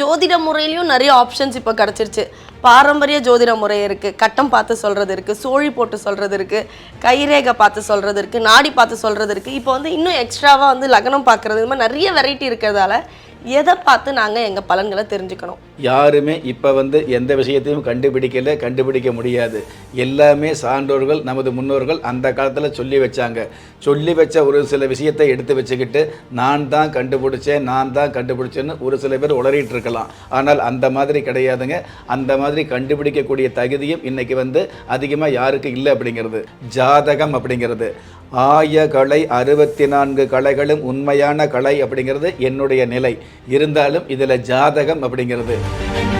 ஜோதிட முறையிலையும் நிறைய ஆப்ஷன்ஸ் இப்போ கிடச்சிருச்சு. பாரம்பரிய ஜோதிட முறை இருக்குது கட்டம் பார்த்து சொல்கிறது இருக்குது சோழி போட்டு சொல்கிறது இருக்குது கைரேகை பார்த்து சொல்கிறது இருக்குது நாடி பார்த்து சொல்கிறது இருக்குது இப்போ வந்து இன்னும் எக்ஸ்ட்ராவாக வந்து லக்னம் பார்க்குறது. இது மாதிரி நிறைய வெரைட்டி இருக்கிறதால எதை பார்த்து நாங்கள் எங்கள் பலன்களை தெரிஞ்சுக்கணும். யாருமே இப்போ வந்து எந்த விஷயத்தையும் கண்டுபிடிக்கல கண்டுபிடிக்க முடியாது. எல்லாமே சான்றோர்கள் நமது முன்னோர்கள் அந்த காலத்தில் சொல்லி வச்சாங்க. சொல்லி வச்ச ஒரு சில விஷயத்தை எடுத்து வச்சுக்கிட்டு நான் தான் கண்டுபிடிச்சேன் நான் தான் கண்டுபிடிச்சேன்னு ஒரு சில பேர் உளறிட்டு இருக்கலாம். ஆனால் அந்த மாதிரி கிடையாதுங்க. அந்த மாதிரி கண்டுபிடிக்கக்கூடிய தகுதியும் இன்றைக்கி வந்து அதிகமாக யாருக்கு இல்லை அப்படிங்கிறது. ஜாதகம் அப்படிங்கிறது. ஆய கலை அறுபத்தி நான்கு கலைகளும் உண்மையான கலை அப்படிங்கிறது என்னுடைய நிலை. இருந்தாலும் இதில் ஜாதகம் அப்படிங்கிறது. Thank you.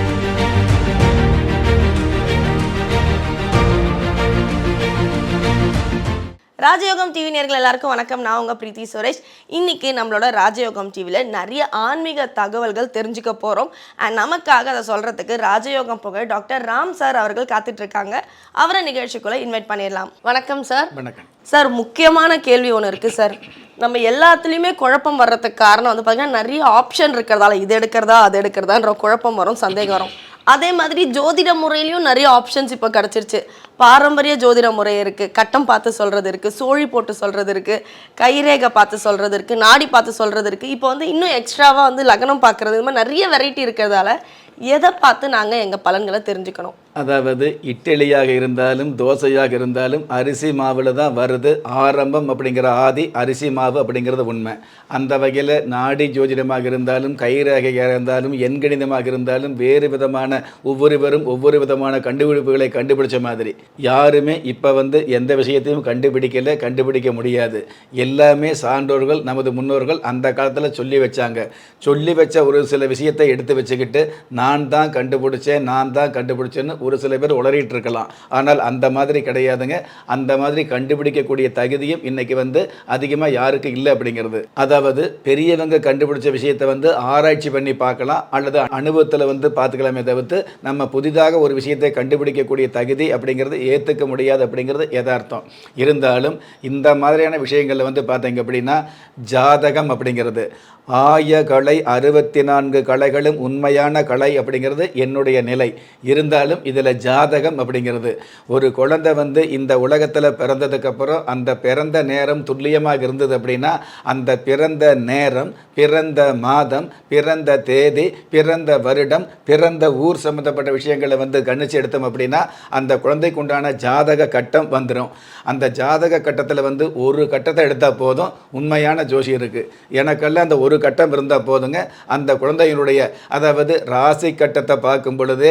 ராஜயோகம் டிவி நேர்கள் எல்லாருக்கும் வணக்கம். நான் உங்கள் பிரீத்தி சுரேஷ். இன்னைக்கு நம்மளோட ராஜயோகம் டிவியில் நிறைய ஆன்மீக தகவல்கள் தெரிஞ்சுக்க போகிறோம் அண்ட் நமக்காக அதை சொல்கிறதுக்கு ராஜயோகம் புகழ் டாக்டர் ராம் சார் அவர்கள் காத்துட்டு இருக்காங்க அவரை நிகழ்ச்சிக்குள்ளே இன்வைட் பண்ணிடலாம். வணக்கம் சார். வணக்கம். சார் முக்கியமான கேள்வி ஒன்று இருக்குது சார். நம்ம எல்லாத்துலேயுமே குழப்பம் வர்றதுக்கு காரணம் வந்து பார்த்திங்கன்னா நிறைய ஆப்ஷன் இருக்கிறதால இது எடுக்கிறதா அது எடுக்கிறதான்ற குழப்பம் வரும் சந்தேகம் வரும். அதே மாதிரி ஜோதிட முறையிலையும் நிறைய ஆப்ஷன்ஸ் இப்போ கிடச்சிருச்சு. பாரம்பரிய ஜோதிட முறை இருக்குது கட்டம் பார்த்து சொல்கிறது இருக்குது சோழி போட்டு சொல்கிறது இருக்குது கைரேகை பார்த்து சொல்கிறது இருக்குது நாடி பார்த்து சொல்கிறது இருக்குது இப்போ வந்து இன்னும் எக்ஸ்ட்ராவாக வந்து லக்னம் பார்க்குறது இது மாதிரி நிறைய வெரைட்டி இருக்கிறதால எதை பார்த்து நாங்கள் எங்கள் பலன்களை தெரிஞ்சுக்கணும். அதாவது இட்லியாக இருந்தாலும் தோசையாக இருந்தாலும் அரிசி மாவில் தான் வருது ஆரம்பம் அப்படிங்கிற ஆதி அரிசி மாவு அப்படிங்கிறது உண்மை. அந்த வகையில் நாடி ஜோதிடமாக இருந்தாலும் கைரேகையாக இருந்தாலும் எண்கணிதமாக இருந்தாலும் வேறு விதமான ஒவ்வொருவரும் ஒவ்வொரு விதமான கண்டுபிடிப்புகளை கண்டுபிடிச்ச மாதிரி. யாருமே இப்போ வந்து எந்த விஷயத்தையும் கண்டுபிடிக்கல கண்டுபிடிக்க முடியாது. எல்லாமே சான்றோர்கள் நமது முன்னோர்கள் அந்த காலத்தில் சொல்லி வச்சாங்க. சொல்லி வச்ச ஒரு சில விஷயத்தை எடுத்து வச்சுக்கிட்டு நான் தான் கண்டுபிடிச்சேன் நான் தான் கண்டுபிடிச்சேன்னு ஒரு சில பேர் உளறிட்டு இருக்கலாம் ஆனால் அந்த மாதிரி கிடையாதுங்க. அந்த மாதிரி கண்டுபிடிக்கக்கூடிய தகுதியும் இன்றைக்கி வந்து அதிகமாக யாருக்கு இல்லை அப்படிங்கிறது. அதாவது பெரியவங்க கண்டுபிடிச்ச விஷயத்தை வந்து ஆராய்ச்சி பண்ணி பார்க்கலாம். அல்லது அனுபவத்தில் வந்து பார்த்துக்கலாமே தவிர்த்து நம்ம புதிதாக ஒரு விஷயத்தை கண்டுபிடிக்கக்கூடிய தகுதி அப்படிங்கிறது ஏற்றுக்க முடியாது அப்படிங்கிறது யதார்த்தம். இருந்தாலும் இந்த மாதிரியான விஷயங்களில் வந்து பார்த்தீங்க அப்படின்னா ஜாதகம் அப்படிங்கிறது. ஆய கலை அறுபத்தி நான்கு கலைகளும் உண்மையான கலை அப்படிங்கிறது என்னுடைய நிலை. இருந்தாலும் இதில் ஜாதகம் அப்படிங்கிறது. ஒரு குழந்தை வந்து இந்த உலகத்தில் பிறந்ததுக்கப்புறம் அந்த பிறந்த நேரம் துல்லியமாக இருந்தது அப்படின்னா அந்த பிறந்த நேரம் பிறந்த மாதம் பிறந்த தேதி பிறந்த வருடம் பிறந்த ஊர் சம்மந்தப்பட்ட விஷயங்களை வந்து கணிச்சு எடுத்தோம் அப்படின்னா அந்த குழந்தைக்கு உண்டான ஜாதக கட்டம் வந்துடும் அந்த ஜாதக கட்டத்தில் வந்து ஒரு கட்டத்தை எடுத்தால் போதும். உண்மையான ஜோஷி இருக்குது எனக்கெல்லாம் அந்த ஒரு கட்டம் இருந்தால் போதுங்க. அந்த குழந்தையினுடைய அதாவது ராசி கட்டத்தை பார்க்கும் பொழுது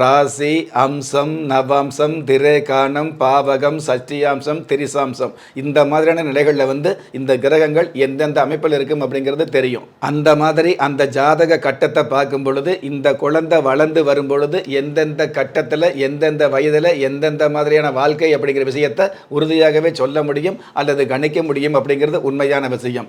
ராசி அம்சம் நவாம்சம் திரேகானம் பாவகம் சஷ்டியாம்சம் திரிசாம்சம். இந்த மாதிரியான நிலைகளில் வந்து இந்த கிரகங்கள் எந்தெந்த அமைப்பில் இருக்கும் அப்படிங்கிறது தெரியும். அந்த மாதிரி அந்த ஜாதக கட்டத்தை பார்க்கும் பொழுது இந்த குழந்தை வளர்ந்து வரும் பொழுது எந்தெந்த கட்டத்தில் எந்தெந்த வயதில் எந்தெந்த மாதிரியான வாழ்க்கை அப்படிங்கிற விஷயத்தை உறுதியாகவே சொல்ல முடியும் அல்லது கணிக்க முடியும் அப்படிங்கிறது உண்மையான விஷயம்.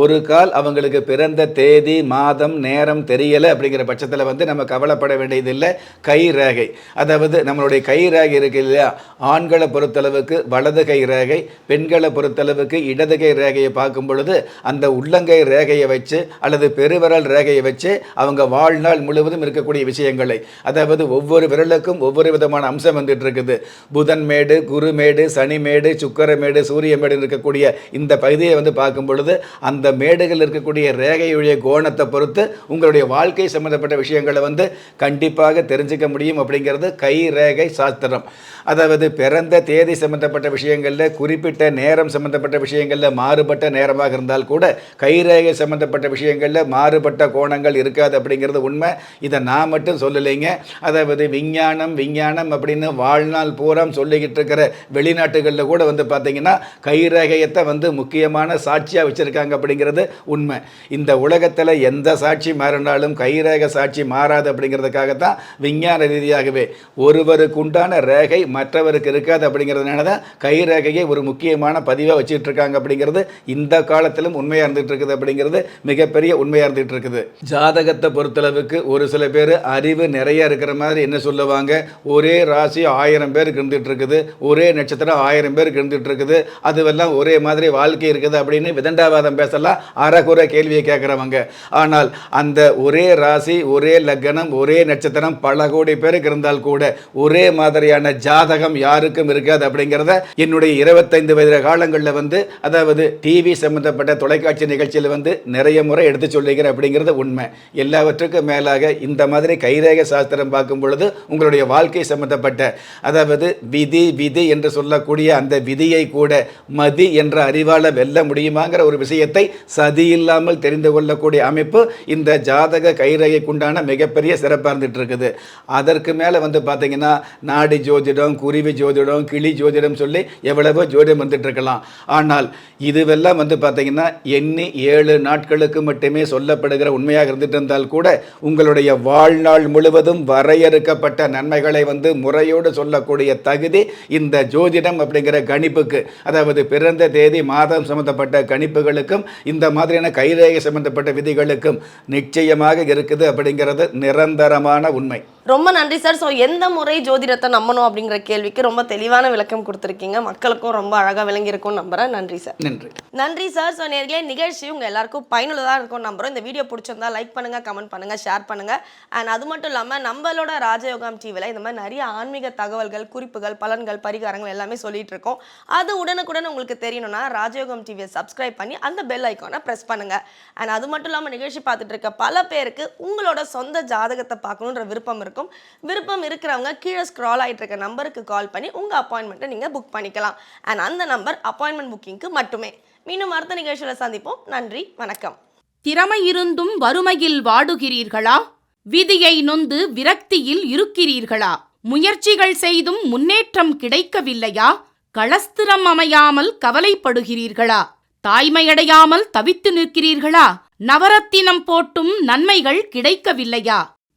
ஒரு கால் அவங்களுக்கு பிறந்த தேதி மாதம் நேரம் தெரியலை அப்படிங்கிற பட்சத்தில் வந்து நம்ம கவலைப்பட வேண்டியதில்லை. கை ரேகை. அதாவது நம்மளுடைய கை ரேகை இருக்கு இல்லையா? ஆண்களை பொறுத்தளவுக்கு வலது கை ரேகை பெண்களை பொறுத்தளவுக்கு இடது கை ரேகையை பார்க்கும் பொழுது அந்த உள்ளங்கை ரேகையை வச்சு அல்லது பெருவிரல் ரேகையை வச்சு அவங்க வாழ்நாள் முழுவதும் இருக்கக்கூடிய விஷயங்களை. அதாவது ஒவ்வொரு விரலுக்கும் ஒவ்வொரு விதமான அம்சம் வந்துட்டு இருக்குது. புதன் மேடு குருமேடு சனிமேடு சுக்கரமேடு சூரியமேடு இருக்கக்கூடிய இந்த பகுதியை வந்து பார்க்கும் பொழுது அந்த மேடுகள் இருக்கக்கூடிய ரேகையுடைய கோணத்தை பொறுத்து உங்களுடைய வாழ்க்கை சம்பந்தப்பட்ட விஷயங்களை வந்து கண்டிப்பாக தெரிஞ்சுக்க முடியும் அப்படிங்கிறது கை ரேகை சாஸ்திரம். அதாவது பிறந்த தேதி சம்பந்தப்பட்ட விஷயங்களில் குறிப்பிட்ட நேரம் சம்பந்தப்பட்ட விஷயங்களில் மாறுபட்ட நேரமாக இருந்தால் கூட கைரேகை சம்பந்தப்பட்ட விஷயங்களில் மாறுபட்ட கோணங்கள் இருக்காது அப்படிங்கிறது உண்மை. இதை நான் மட்டும் சொல்லலைங்க. அதாவது விஞ்ஞானம் விஞ்ஞானம் அப்படின்னு வாழ்நாள் பூரம் சொல்லிக்கிட்டு இருக்கிற வெளிநாட்டுகளில் கூட வந்து பார்த்தீங்கன்னா கைரேகையத்தை வந்து முக்கியமான சாட்சியாக வச்சுருக்காங்க அப்படிங்கிறது உண்மை. இந்த உலகத்தில் எந்த சாட்சி மாறினாலும் கைரேகை சாட்சி மாறாது அப்படிங்கிறதுக்காக தான் விஞ்ஞான ரீதியாகவே ஒருவருக்கு உண்டான ரேகை மற்றவருக்கு இருக்காது அப்படிங்கிறதுனால தான் கைரேகையை ஒரு முக்கியமான பதிவாக வச்சுட்டு இருக்காங்க அப்படிங்கிறது இந்த காலத்திலும் உண்மையாக இருந்துகிட்டு இருக்குது அப்படிங்கிறது மிகப்பெரிய உண்மையாக இருந்துகிட்டு இருக்குது ஜாதகத்தை பொறுத்தளவுக்கு ஒரு சில பேர் அறிவு நிறைய இருக்கிற மாதிரி என்ன சொல்லுவாங்க? ஒரே ராசி ஆயிரம் பேருக்கு இருந்துகிட்டு இருக்குது ஒரே நட்சத்திரம் ஆயிரம் பேருக்கு இருந்துகிட்டு இருக்குது அதுவெல்லாம் ஒரே மாதிரி வாழ்க்கை இருக்குது அப்படின்னு விதண்டாவாதம் பேசலாம். அறகுறை கேள்வி கேள்வியை கேட்குறவங்க. ஆனால் அந்த ஒரே ராசி ஒரே லக்னம் ஒரே நட்சத்திரம் பல கோடி பேருக்கு இருந்தால் கூட ஒரே மாதிரியான ஜாதகம் யாருக்கும் இருக்காது அப்படிங்கிறத என்னுடைய இருபத்தைந்து வயது காலங்களில் வந்து அதாவது டிவி சம்பந்தப்பட்ட தொலைக்காட்சி நிகழ்ச்சியில் வந்து நிறைய முறை எடுத்து சொல்லுகிறேன் அப்படிங்கிறது உண்மை. எல்லாவற்றுக்கும் மேலாக இந்த மாதிரி கைரேக சாஸ்திரம் பார்க்கும் பொழுது உங்களுடைய வாழ்க்கை சம்பந்தப்பட்ட அதாவது விதி விதி என்று சொல்லக்கூடிய அந்த விதியை கூட மதி என்ற அறிவால வெல்ல முடியுமாங்கிற ஒரு விஷயத்தை சதி இல்லாமல் தெரிந்து கொள்ளக்கூடிய அமைப்பு இந்த ஜாதக கைரகைக்குண்டான மிகப்பெரிய சிறப்பாக இருந்துட்டு இருக்குது அதற்கு மேலே வந்து பார்த்தீங்கன்னா நாடி ஜோதிடம் குருவி ஜோதிடம் கிளி ஜோதிடம் சொல்லி எவ்வளவோ ஜோதிடம் வந்துட்டுருக்கலாம் ஆனால் இதுவெல்லாம் வந்து பார்த்தீங்கன்னா எண்ணி ஏழு நாட்களுக்கு மட்டுமே சொல்லப்படுகிற உண்மையாக இருந்துட்டு இருந்தால் கூட உங்களுடைய வாழ்நாள் முழுவதும் வரையறுக்கப்பட்ட நன்மைகளை வந்து முறையோடு சொல்லக்கூடிய தகுதி இந்த ஜோதிடம் அப்படிங்கிற கணிப்புக்கு அதாவது பிறந்த தேதி மாதம் சம்பந்தப்பட்ட கணிப்புகளுக்கும் இந்த மாதிரியான கைரேகை சம்பந்தப்பட்ட விதிகளுக்கும் நிச்சயமாக இருக்குது அப்படிங்கிறது நிரந்தரமான உண்மை. ரொம்ப நன்றி சார். ஸோ எந்த முறை ஜோதிடத்தை நம்பணும் அப்படிங்கிற கேள்விக்கு ரொம்ப தெளிவான விளக்கம் கொடுத்துருக்கீங்க. மக்களுக்கும் ரொம்ப அழகாக விளங்கியிருக்கும் நம்புறேன். நன்றி சார். நன்றி. நன்றி சார். ஸோ நேர்களே நிகழ்ச்சி உங்கள் எல்லாருக்கும் பயனுள்ளதாக இருக்கும் நம்புறோம். இந்த வீடியோ பிடிச்சிருந்தா லைக் பண்ணுங்கள் கமெண்ட் பண்ணுங்கள் ஷேர் பண்ணுங்கள் அண்ட் அது மட்டும் இல்லாமல் நம்மளோட ராஜயோகம் டிவியில் இந்த மாதிரி நிறைய ஆன்மீக தகவல்கள் குறிப்புகள் பலன்கள் பரிகாரங்கள் எல்லாமே சொல்லிட்டு இருக்கோம். அது உடனுக்குடன் உங்களுக்கு தெரியணும்னா ராஜயோகம் டிவியை சப்ஸ்கிரைப் பண்ணி அந்த பெல் ஐக்கானை ப்ரெஸ் பண்ணுங்கள் அண்ட் அது மட்டும் இல்லாமல் நிகழ்ச்சி பார்த்துட்டு இருக்க பல பேருக்கு உங்களோட சொந்த ஜாதகத்தை பார்க்கணுன்ற விருப்பம் இருக்கும். விருப்பம் இருக்கிறவங்க கீழே ஸ்க்ரால் ஆகிட்டு இருக்க நம்பருக்கு கால் பண்ணி உங்கள் அப்பாயின்மெண்ட்டை நீங்கள் புக் பண்ணிக்கலாம். அண்ட் அந்த நம்பர் அப்பாயின்மெண்ட் புக்கிங்க்கு மட்டுமே. மீண்டும் அடுத்த நிகழ்ச்சியில் சந்திப்போம். நன்றி வணக்கம். திறமை இருந்தும் வறுமையில் வாடுகிறீர்களா? விதியை நொந்து விரக்தியில் இருக்கிறீர்களா? முயற்சிகள் செய்தும் முன்னேற்றம் கிடைக்கவில்லையா? களஸ்திரம் அமையாமல் கவலைப்படுகிறீர்களா? தாய்மையடையாமல் தவித்து நிற்கிறீர்களா? நவரத்தினம் போட்டும் நன்மைகள் கிடைக்கவில்லையா?